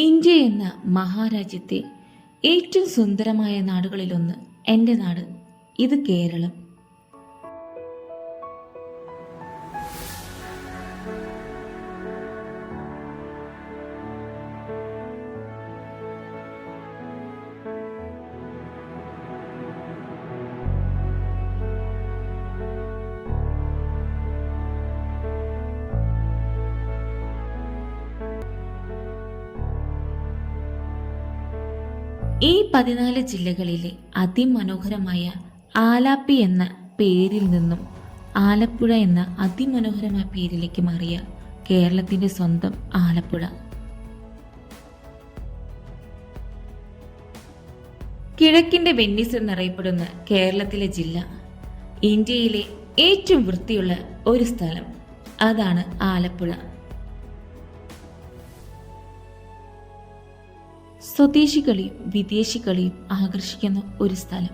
India എന്ന മഹാരാജ്യത്തെ ഏറ്റവും സുന്ദരമായ നാടുകളിലൊന്ന് എന്റെ നാട് ഇത് കേരളം. ഈ പതിനാല് ജില്ലകളിലെ അതിമനോഹരമായ ആലാപ്പി എന്ന പേരിൽ നിന്നും ആലപ്പുഴ എന്ന അതിമനോഹരമായ പേരിലേക്ക് മാറിയ കേരളത്തിന്റെ സ്വന്തം ആലപ്പുഴ. കിഴക്കിന്റെ വെന്നീസ് എന്നറിയപ്പെടുന്ന കേരളത്തിലെ ജില്ല ഇന്ത്യയിലെ ഏറ്റവും വൃത്തിയുള്ള ഒരു സ്ഥലം. അതാണ് ആലപ്പുഴ. സ്വദേശികളെയും വിദേശികളെയും ആകർഷിക്കുന്ന ഒരു സ്ഥലം.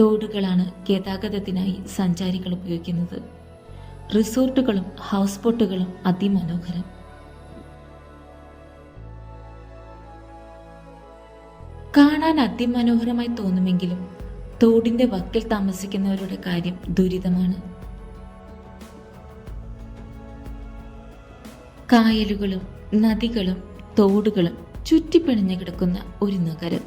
തോടുകളാണ് ഗതാഗതത്തിനായി സഞ്ചാരികൾ ഉപയോഗിക്കുന്നത്. റിസോർട്ടുകളും ഹൗസ് ബോട്ടുകളും അതിമനോഹരം. കാണാൻ അതിമനോഹരമായി തോന്നുമെങ്കിലും തോടിന്റെ വക്കിൽ താമസിക്കുന്നവരുടെ കാര്യം ദുരിതമാണ്. കായലുകളും നദികളും തോടുകളും ചുറ്റിപ്പിണഞ്ഞു കിടക്കുന്ന ഒരു നഗരം.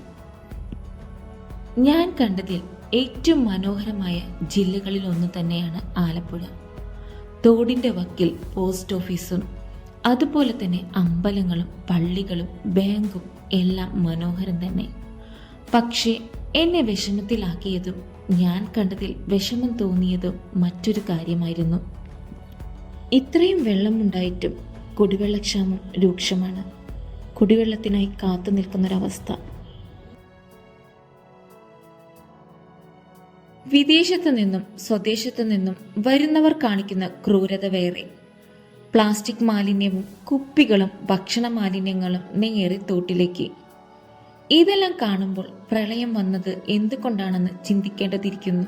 ഞാൻ കണ്ടതിൽ ഏറ്റവും മനോഹരമായ ജില്ലകളിൽ ഒന്ന് തന്നെയാണ് ആലപ്പുഴ. തോടിന്റെ വക്കിൽ പോസ്റ്റ് ഓഫീസും അതുപോലെ തന്നെ അമ്പലങ്ങളും പള്ളികളും ബാങ്കും എല്ലാം മനോഹരം തന്നെ. പക്ഷേ എന്നെ വിഷമത്തിലാക്കിയതും ഞാൻ കണ്ടതിൽ വിഷമം തോന്നിയതും മറ്റൊരു കാര്യമായിരുന്നു. ഇത്രയും വെള്ളമുണ്ടായിട്ടും കുടിവെള്ളക്ഷാമം രൂക്ഷമാണ്. കുടിവെള്ളത്തിനായി കാത്തു നിൽക്കുന്നൊരവസ്ഥ. വിദേശത്തു നിന്നും സ്വദേശത്തു നിന്നും വരുന്നവർ കാണിക്കുന്ന ക്രൂരത വേറെ. പ്ലാസ്റ്റിക് മാലിന്യവും കുപ്പികളും ഭക്ഷണ മാലിന്യങ്ങളും നേരെ തോട്ടിലേക്ക്. ഇതെല്ലാം കാണുമ്പോൾ പ്രളയം വന്നത് എന്തുകൊണ്ടാണെന്ന് ചിന്തിക്കേണ്ടതിരിക്കുന്നു.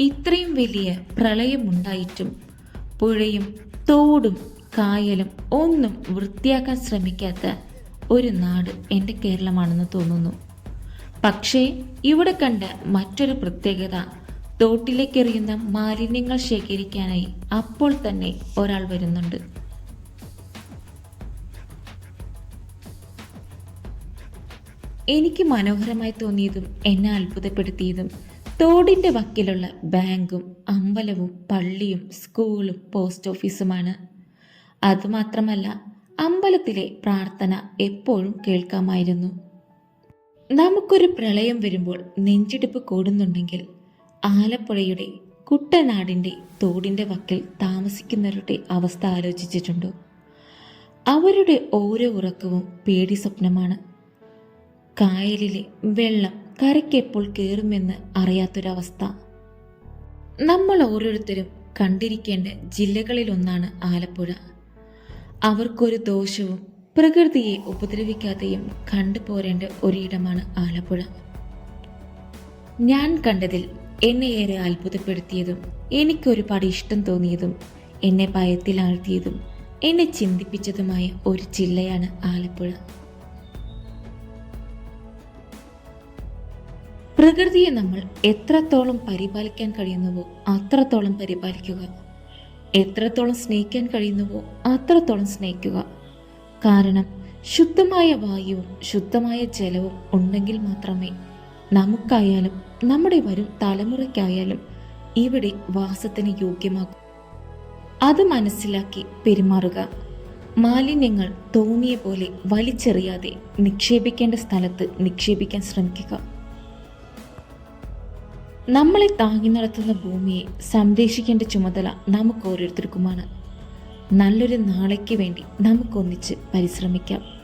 ഇത്രയും വലിയ പ്രളയമുണ്ടായിട്ടും പുഴയും തോടും കായലും ഒന്നും വൃത്തിയാക്കാൻ ശ്രമിക്കാത്ത ഒരു നാട് എന്റെ കേരളമാണെന്ന് തോന്നുന്നു. പക്ഷേ ഇവിടെ കണ്ട മറ്റൊരു പ്രത്യേകത തോട്ടിലേക്കെറിയുന്ന മാലിന്യങ്ങൾ ശേഖരിക്കാനായി അപ്പോൾ തന്നെ ഒരാൾ വരുന്നുണ്ട്. എനിക്ക് മനോഹരമായി തോന്നിയതും എന്നെ അത്ഭുതപ്പെടുത്തിയതും തോടിന്റെ വക്കിലുള്ള ബാങ്കും അമ്പലവും പള്ളിയും സ്കൂളും പോസ്റ്റ് ഓഫീസുമാണ്. അതുമാത്രമല്ല അമ്പലത്തിലെ പ്രാർത്ഥന എപ്പോഴും കേൾക്കാമായിരുന്നു. നമുക്കൊരു പ്രളയം വരുമ്പോൾ നെഞ്ചിടിപ്പ് കൂടുന്നുണ്ടെങ്കിൽ ആലപ്പുഴയുടെ കുട്ടനാടിന്റെ തോടിന്റെ വക്കിൽ താമസിക്കുന്നവരുടെ അവസ്ഥ ആലോചിച്ചിട്ടുണ്ടോ? അവരുടെ ഓരോ ഉറക്കവും പേടി സ്വപ്നമാണ് കായലിലെ വെള്ളം കരയ്ക്കെപ്പോൾ കയറുമെന്ന് അറിയാത്തൊരവസ്ഥ. നമ്മൾ ഓരോരുത്തരും കണ്ടിരിക്കേണ്ട ജില്ലകളിലൊന്നാണ് ആലപ്പുഴ. അവർക്കൊരു ദോഷവും പ്രകൃതിയെ ഉപദ്രവിക്കാതെയും കണ്ടുപോരേണ്ട ഒരിടമാണ് ആലപ്പുഴ. ഞാൻ കണ്ടതിൽ എന്നെ ഏറെ അത്ഭുതപ്പെടുത്തിയതും എനിക്കൊരുപാട് ഇഷ്ടം തോന്നിയതും എന്നെ ഭയത്തിലാഴ്ത്തിയതും എന്നെ ചിന്തിപ്പിച്ചതുമായ ഒരു ജില്ലയാണ് ആലപ്പുഴ. പ്രകൃതിയെ നമ്മൾ എത്രത്തോളം പരിപാലിക്കാൻ കഴിയുന്നുവോ അത്രത്തോളം പരിപാലിക്കുക. എത്രത്തോളം സ്നേഹിക്കാൻ കഴിയുന്നുവോ അത്രത്തോളം സ്നേഹിക്കുക. കാരണം ശുദ്ധമായ വായുവും ശുദ്ധമായ ജലവും ഉണ്ടെങ്കിൽ മാത്രമേ നമുക്കായാലും നമ്മുടെ വരും തലമുറയ്ക്കായാലും ഇവിടെ വാസത്തിന് യോഗ്യമാകും. അത് മനസ്സിലാക്കി പെരുമാറുക. മാലിന്യങ്ങൾ തോന്നിയ പോലെ വലിച്ചെറിയാതെ നിക്ഷേപിക്കേണ്ട സ്ഥലത്ത് നിക്ഷേപിക്കാൻ ശ്രമിക്കുക. നമ്മളെ താങ്ങി നടത്തുന്ന ഭൂമിയെ സംരക്ഷിക്കേണ്ട ചുമതല നമുക്ക് ഓരോരുത്തർക്കുമാണ്. നല്ലൊരു നാളേക്ക് വേണ്ടി നമുക്കൊന്നിച്ച് പരിശ്രമിക്കാം.